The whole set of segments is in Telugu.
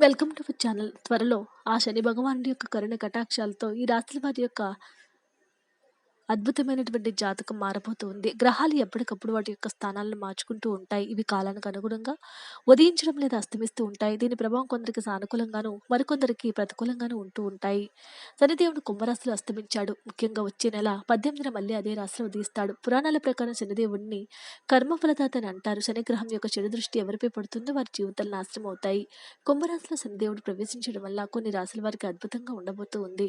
Welcome to channel. త్వరలో ఆ శని భగవానుడి యొక్క కరుణ కటాక్షాలతో ఈ రాత్రి వారి యొక్క అద్భుతమైనటువంటి జాతకం మారబోతూ ఉంది. గ్రహాలు ఎప్పటికప్పుడు వాటి యొక్క స్థానాలను మార్చుకుంటూ ఉంటాయి. ఇవి కాలానికి అనుగుణంగా ఉదయించడం లేదా అస్తమిస్తూ ఉంటాయి. దీని ప్రభావం కొందరికి సానుకూలంగాను, మరికొందరికి ప్రతికూలంగాను ఉంటూ ఉంటాయి. శనిదేవుడు కుంభరాశిలో అస్తమించాడు. ముఖ్యంగా వచ్చే నెల పద్దెనిమిదిన మళ్ళీ అదే రాశిలో ఉదయిస్తాడు. పురాణాల ప్రకారం శనిదేవుడిని కర్మఫలదాత అని అంటారు. శనిగ్రహం యొక్క చెడు దృష్టి ఎవరిపై పడుతుందో వారి జీవితాలు నాశనం అవుతాయి. కుంభరాశిలో శనిదేవుడు ప్రవేశించడం వల్ల కొన్ని రాశుల వారికి అద్భుతంగా ఉండబోతూ ఉంది.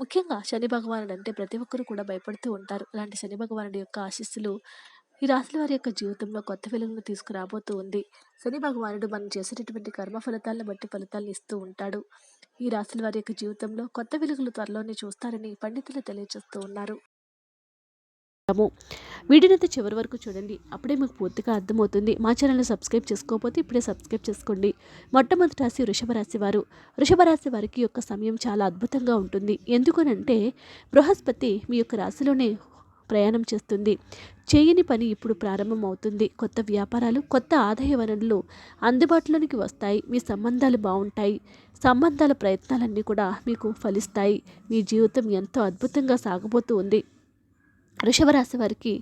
ముఖ్యంగా శని భగవానుడు అంటే ప్రతి ఒక్కరు కూడా భయపడుతూ ఉంటారు. అలాంటి శని భగవానుడి యొక్క ఆశీస్సులు ఈ రాశుల వారి యొక్క జీవితంలో కొత్త వెలుగును తీసుకురాబోతూ ఉంది. శని భగవానుడు మనం చేసేటటువంటి కర్మ ఫలితాలను బట్టి ఫలితాలను ఇస్తూ ఉంటాడు. ఈ రాశుల వారి యొక్క జీవితంలో కొత్త వెలుగులు త్వరలోనే చూస్తారని పండితులు తెలియజేస్తూ ఉన్నారు. వీడియోనైతే చివరి వరకు చూడండి. అప్పుడే మీకు పూర్తిగా అర్థమవుతుంది. మా ఛానల్ని సబ్స్క్రైబ్ చేసుకోకపోతే ఇప్పుడే సబ్స్క్రైబ్ చేసుకోండి. మొట్టమొదటి రాశి వృషభ రాశి వారు. వృషభ రాశి వారికి యొక్క సమయం చాలా అద్భుతంగా ఉంటుంది. ఎందుకనంటే బృహస్పతి మీ యొక్క రాశిలోనే ప్రయాణం చేస్తుంది. చేయని పని ఇప్పుడు ప్రారంభం అవుతుంది కొత్త వ్యాపారాలు కొత్త ఆదాయ వనరులు అందుబాటులోనికి వస్తాయి. మీ సంబంధాలు బాగుంటాయి. సంబంధాల ప్రయత్నాలన్నీ కూడా మీకు ఫలిస్తాయి. మీ జీవితం ఎంతో అద్భుతంగా సాగబోతూ ఉంది. వృషభరాశి వారికి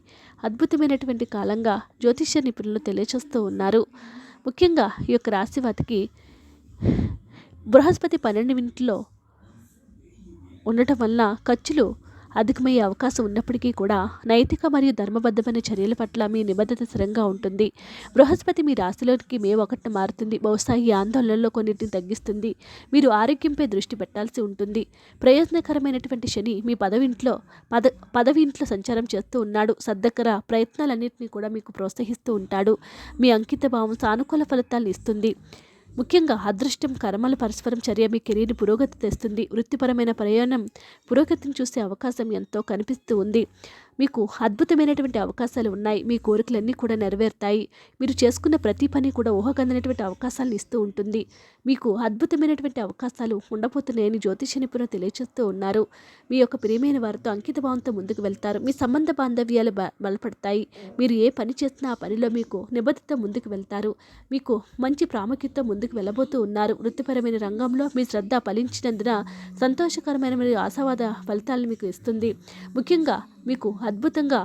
అద్భుతమైనటువంటి కాలంగా జ్యోతిష్య నిపుణులు తెలియచేస్తూ ఉన్నారు. ముఖ్యంగా ఈ యొక్క రాశి వారికి బృహస్పతి పన్నెండు మినిట్లో ఉండటం వల్ల ఖర్చులు అధికమయ్యే అవకాశం ఉన్నప్పటికీ కూడా నైతిక మరియు ధర్మబద్ధమైన చర్యల పట్ల మీ నిబద్ధత స్థిరంగా ఉంటుంది. బృహస్పతి మీ రాశిలోకి మే ఒకటి మారుతుంది. బహుశా ఈ ఆందోళనలో కొన్నిటిని తగ్గిస్తుంది. మీరు ఆరోగ్యంపై దృష్టి పెట్టాల్సి ఉంటుంది. ప్రయోజనకరమైనటువంటి శని మీ పదవింట్లో పద పదవి ఇంట్లో సంచారం చేస్తూ ఉన్నాడు. సద్దకర ప్రయత్నాలన్నింటినీ కూడా మీకు ప్రోత్సహిస్తూ ఉంటాడు. మీ అంకిత భావం సానుకూల ఫలితాలను ఇస్తుంది. ముఖ్యంగా అదృష్టం కర్మల పరస్పరం చర్య మీ కెరీర్ పురోగతి తెస్తుంది. వృత్తిపరమైన ప్రయాణం పురోగతిని చూసే అవకాశం ఎంతో కనిపిస్తూ ఉంది. మీకు అద్భుతమైనటువంటి అవకాశాలు ఉన్నాయి. మీ కోరికలన్నీ కూడా నెరవేరుతాయి. మీరు చేసుకున్న ప్రతి పని కూడా ఊహకందనటువంటి అవకాశాలను ఇస్తూ ఉంటుంది. మీకు అద్భుతమైనటువంటి అవకాశాలు ఉండబోతున్నాయని జ్యోతిష నిపుణులు తెలియజేస్తూ ఉన్నారు. మీ యొక్క ప్రియమైన వారితో అంకిత భావంతో ముందుకు వెళ్తారు. మీ సంబంధ బాంధవ్యాలు బ బలపడతాయి. మీరు ఏ పని చేసినా ఆ పనిలో మీకు నిబద్ధత ముందుకు వెళ్తారు. మీకు మంచి ప్రాముఖ్యత ముందుకు వెళ్ళబోతూ ఉన్నారు. వృత్తిపరమైన రంగంలో మీ శ్రద్ధ ఫలించినందున సంతోషకరమైన మరియు ఆశావాద ఫలితాలను మీకు ఇస్తుంది. ముఖ్యంగా మీకు అద్భుతంగా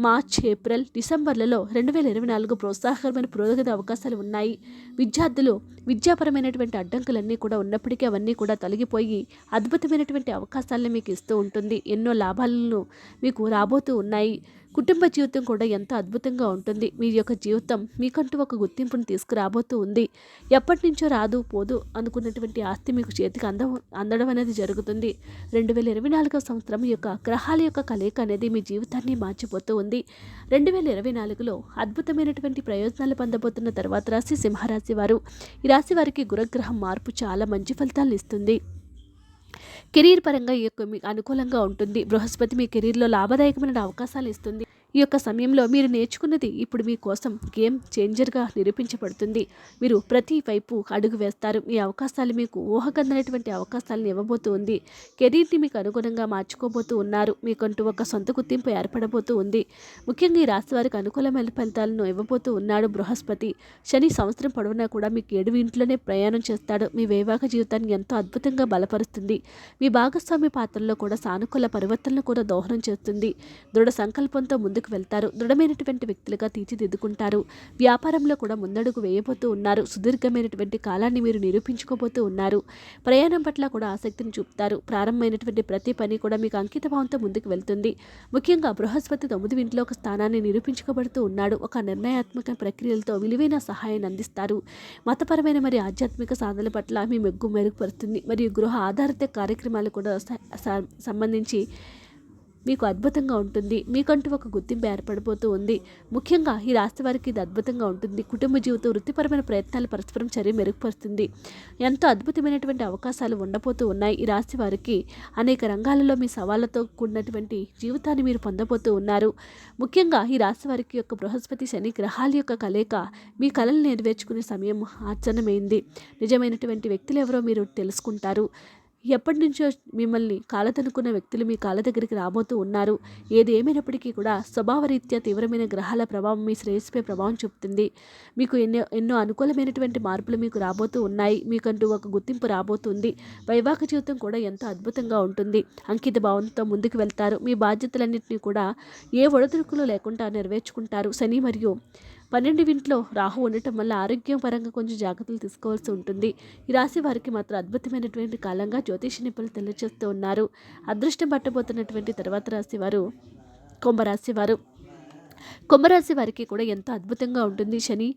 మార్చ్ ఏప్రిల్ డిసెంబర్లలో రెండు వేల ఇరవై నాలుగు ప్రోత్సాహకరమైన పురోగతి అవకాశాలు ఉన్నాయి. విద్యార్థులు విద్యాపరమైనటువంటి అడ్డంకులన్నీ కూడా ఉన్నప్పటికీ అవన్నీ కూడా తొలగిపోయి అద్భుతమైనటువంటి అవకాశాలను మీకు ఇస్తూ ఉంటుంది. ఎన్నో లాభాలను మీకు రాబోతూ ఉన్నాయి. కుటుంబ జీవితం కూడా ఎంతో అద్భుతంగా ఉంటుంది. మీ యొక్క జీవితం మీకంటూ ఒక గుర్తింపును తీసుకురాబోతూ ఉంది. ఎప్పటి నుంచో రాదు పోదు అనుకున్నటువంటి ఆస్తి మీకు చేతికి అంద అందడం అనేది జరుగుతుంది. రెండు వేల ఇరవై నాలుగవ సంవత్సరం యొక్క గ్రహాల యొక్క కలయిక అనేది మీ జీవితాన్ని మార్చిపోతూ ఉంది. రెండు వేల ఇరవై నాలుగులో అద్భుతమైనటువంటి ప్రయోజనాలు పొందబోతున్న తర్వాత రాశి సింహరాశి వారు. ఈ రాశి వారికి గురగ్రహం మార్పు చాలా మంచి ఫలితాలను ఇస్తుంది. కెరీర్ పరంగా ఈ యొక్క మీకు అనుకూలంగా ఉంటుంది. బృహస్పతి మీ కెరీర్లో లాభదాయకమైన అవకాశాలు ఇస్తుంది. ఈ యొక్క సమయంలో మీరు నేర్చుకున్నది ఇప్పుడు మీకోసం గేమ్ చేంజర్గా నిరూపించబడుతుంది. మీరు ప్రతి వైపు అడుగు వేస్తారు. మీ అవకాశాలు మీకు ఊహకందనటువంటి అవకాశాలను ఇవ్వబోతూ ఉంది కెరీర్ని మీకు అనుగుణంగా మార్చుకోబోతూ ఉన్నారు. మీకంటూ ఒక సొంత గుర్తింపు ఏర్పడబోతూ ఉంది. ముఖ్యంగా ఈ రాశి వారికి అనుకూలమైన ఫలితాలను ఇవ్వబోతూ ఉన్నాడు బృహస్పతి. శని సంవత్సరం పొడవునా కూడా మీకు ఏడు ఇంట్లోనే ప్రయాణం చేస్తాడు. మీ వైవాహిక జీవితాన్ని ఎంతో అద్భుతంగా బలపరుస్తుంది. మీ భాగస్వామి పాత్రలో కూడా సానుకూల పరివర్తనలు కూడా దోహదం చేస్తుంది. దృఢ సంకల్పంతో ముందుకు వెళ్తారు. దృఢమైనటువంటి వ్యక్తులుగా తీర్చిదిద్దుకుంటారు. వ్యాపారంలో కూడా ముందడుగు వేయబోతూ ఉన్నారు. సుదీర్ఘమైనటువంటి కాలాన్ని మీరు నిరూపించుకోబోతూ ఉన్నారు. ప్రయాణం పట్ల కూడా ఆసక్తిని చూపుతారు. ప్రారంభమైనటువంటి ప్రతి పని కూడా మీకు అంకితభావంతో ముందుకు వెళ్తుంది. ముఖ్యంగా బృహస్పతి తొమ్మిది ఇంట్లో ఒక స్థానాన్ని నిరూపించుకోబడుతూ ఉన్నాడు. ఒక నిర్ణయాత్మక ప్రక్రియలతో విలువైన సహాయాన్ని అందిస్తారు. మతపరమైన మరియు ఆధ్యాత్మిక సాధనల పట్ల మీ మెగ్గు మెరుగుపరుస్తుంది. మరియు గృహ ఆధారిత కార్యక్రమాలు కూడా సంబంధించి మీకు అద్భుతంగా ఉంటుంది. మీకంటూ ఒక గుర్తింపు ఏర్పడిపోతూ ఉంది. ముఖ్యంగా ఈ రాశి వారికి ఇది అద్భుతంగా ఉంటుంది. కుటుంబ జీవితం వృత్తిపరమైన ప్రయత్నాలు పరస్పరం చర్య మెరుగుపరుస్తుంది. ఎంతో అద్భుతమైనటువంటి అవకాశాలు ఉండబోతూ ఉన్నాయి. ఈ రాశి వారికి అనేక రంగాలలో మీ సవాళ్ళతో కూడినటువంటి జీవితాన్ని మీరు పొందబోతూ ఉన్నారు. ముఖ్యంగా ఈ రాశి వారికి యొక్క బృహస్పతి శని గ్రహాల యొక్క కలయిక మీ కళలు నెరవేర్చుకునే సమయం ఆచరణమైంది. నిజమైనటువంటి వ్యక్తులు ఎవరో మీరు తెలుసుకుంటారు. ఎప్పటి నుంచో మిమ్మల్ని కాలతనుకున్న వ్యక్తులు మీ కాళ్ళ దగ్గరికి రాబోతూ ఉన్నారు. ఏది ఏమైనప్పటికీ కూడా స్వభావరీత్యా తీవ్రమైన గ్రహాల ప్రభావం మీ శ్రేయస్సుపై ప్రభావం చూపుతుంది. మీకు ఎన్నో ఎన్నో అనుకూలమైనటువంటి మార్పులు మీకు రాబోతూ ఉన్నాయి. మీకంటూ ఒక గుర్తింపు రాబోతుంది. వైవాహిక జీవితం కూడా ఎంతో అద్భుతంగా ఉంటుంది. అంకిత భావంతో ముందుకు వెళ్తారు. మీ బాధ్యతలన్నింటినీ కూడా ఏ ఒడదుడుకులు లేకుండా నెరవేర్చుకుంటారు. శని మరియు పన్నెండు ఇంట్లో రాహు ఉండటం వల్ల ఆరోగ్యం పరంగా కొంచెం జాగ్రత్తలు తీసుకోవాల్సి ఉంటుంది. ఈ రాశి వారికి మాత్రం అద్భుతమైనటువంటి కాలంగా జ్యోతిష నిపుణులు తెలియజేస్తూ ఉన్నారు. అదృష్టం పట్టబోతున్నటువంటి తర్వాత రాశి వారు కుంభరాశి వారు. కుంభరాశి వారికి కూడా ఎంతో అద్భుతంగా ఉంటుంది. శని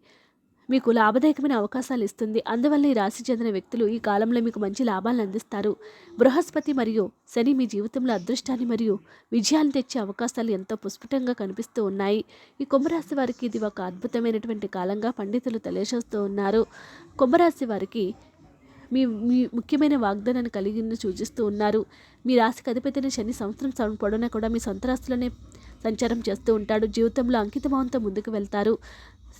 మీకు లాభదాయకమైన అవకాశాలు ఇస్తుంది. అందువల్ల ఈ రాశి చెందిన వ్యక్తులు ఈ కాలంలో మీకు మంచి లాభాలను అందిస్తారు. బృహస్పతి మరియు శని మీ జీవితంలో అదృష్టాన్ని మరియు విజయాన్ని తెచ్చే అవకాశాలు ఎంతో పుష్పటంగా కనిపిస్తూ ఉన్నాయి. ఈ కుంభరాశి వారికి ఇది ఒక అద్భుతమైనటువంటి కాలంగా పండితులు తెలియజేస్తూ ఉన్నారు. కుంభరాశి వారికి మీ మీ ముఖ్యమైన వాగ్దానాన్ని కలిగి సూచిస్తూ ఉన్నారు. మీ రాశికి అధిపతిని శని సంవత్సరం పొడవునా కూడా మీ సొంత రాశిలోనే సంచారం చేస్తూ ఉంటాడు. జీవితంలో అంకితభావంతో ముందుకు వెళ్తారు.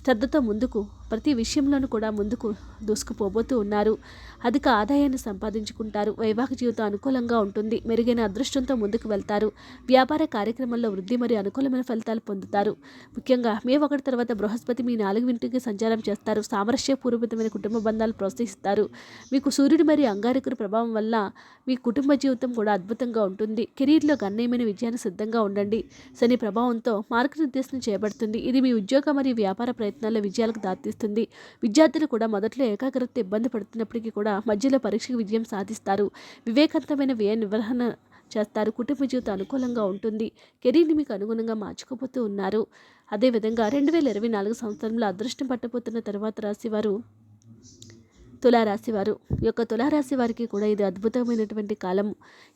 శ్రద్ధతో ముందుకు ప్రతి విషయంలోనూ కూడా ముందుకు దూసుకుపోబోతూ ఉన్నారు. అధిక ఆదాయాన్ని సంపాదించుకుంటారు. వైవాహిక జీవితం అనుకూలంగా ఉంటుంది. మెరుగైన అదృష్టంతో ముందుకు వెళ్తారు. వ్యాపార కార్యక్రమంలో వృద్ధి మరియు అనుకూలమైన ఫలితాలు పొందుతారు. ముఖ్యంగా మే ఒకటి తర్వాత బృహస్పతి మీ నాలుగు ఇంటికి సంచారం చేస్తారు. సామరస్యపూర్వకమైన కుటుంబ బంధాలు ప్రోత్సహిస్తారు. మీకు సూర్యుడు మరియు అంగారకుడి ప్రభావం వల్ల మీ కుటుంబ జీవితం కూడా అద్భుతంగా ఉంటుంది. కెరీర్లో గణనీయమైన విజయాన్ని సిద్ధంగా ఉండండి. శని ప్రభావంతో మార్గనిర్దేశం చేయబడుతుంది. ఇది మీ ఉద్యోగ మరియు వ్యాపార ప్రయత్నాల్లో విజయాలకు దారితీస్తుంది. విద్యార్థులు కూడా మొదట్లో ఏకాగ్రత ఇబ్బంది పడుతున్నప్పటికీ కూడా మధ్యలో పరీక్షకు విజయం సాధిస్తారు. వివేకవంతమైన వ్యయ నిర్వహణ చేస్తారు. కుటుంబ జీవితం అనుకూలంగా ఉంటుంది. కెరీర్ని మీకు అనుగుణంగా మార్చుకోబోతూ ఉన్నారు. అదేవిధంగా రెండు వేల ఇరవై నాలుగు సంవత్సరంలో అదృష్టం పట్టబోతున్న తర్వాత రాశివారు తులారాశి వారు ఈ యొక్క తులారాశి వారికి కూడా ఇది అద్భుతమైనటువంటి కాలం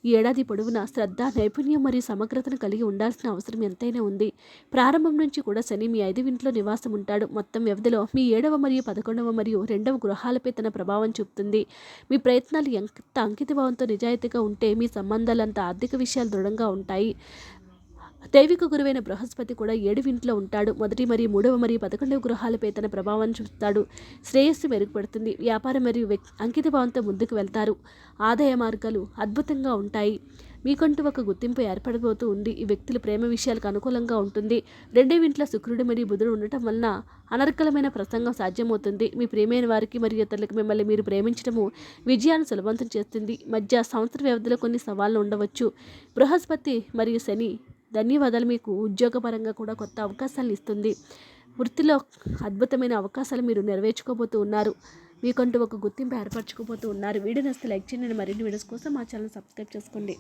ఈ ఏడాది పొడవునా శ్రద్ధ నైపుణ్యం మరియు సమగ్రతను కలిగి ఉండాల్సిన అవసరం ఎంతైనా ఉంది. ప్రారంభం నుంచి కూడా శని మీ ఐదు ఇంట్లో నివాసం ఉంటాడు. మొత్తం వ్యవధిలో మీ ఏడవ మరియు పదకొండవ మరియు రెండవ గృహాలపై తన ప్రభావం చూపుతుంది. మీ ప్రయత్నాలు ఎంత అంకితభావంతో నిజాయితీగా ఉంటే మీ సంబంధాలంత ఆర్థిక విషయాలు దృఢంగా ఉంటాయి. దైవిక గురువైన బృహస్పతి కూడా ఏడు ఇంట్లో ఉంటాడు. మొదటి మరియు మూడవ మరియు పదకొండవ గృహాలపై తన ప్రభావాన్ని చూపుతాడు. శ్రేయస్సు మెరుగుపడుతుంది. వ్యాపారం మరియు అంకిత భావంతో ముందుకు వెళ్తారు. ఆదాయ మార్గాలు అద్భుతంగా ఉంటాయి. మీకంటూ ఒక గుర్తింపు ఏర్పడబోతూ ఉంది. ఈ వ్యక్తుల ప్రేమ విషయాలకు అనుకూలంగా ఉంటుంది. రెండే ఇంట్లో శుక్రుడు మరియు బుధుడు ఉండటం వలన అనర్కలమైన ప్రసంగం సాధ్యమవుతుంది. మీ ప్రేమైన వారికి మరియు ఇతరులకు మిమ్మల్ని మీరు ప్రేమించడము విజయాన్ని సులభంతం చేస్తుంది. మధ్య సంవత్సర వ్యవధిలో కొన్ని సవాళ్ళు ఉండవచ్చు. బృహస్పతి మరియు శని ధన్యవాదాలు. మీకు ఉద్యోగపరంగా కూడా కొత్త అవకాశాలు ఇస్తుంది. వృత్తిలో అద్భుతమైన అవకాశాలు మీరు నెరవేర్చుకోబోతూ ఉన్నారు. మీకంటూ ఒక గుర్తింపు ఏర్పరచుకోబోతూ ఉన్నారు. వీడియో నస్తే లైక్ చేయండి. మరిన్ని వీడియోస్ కోసం మా ఛానల్ సబ్స్క్రైబ్ చేసుకోండి.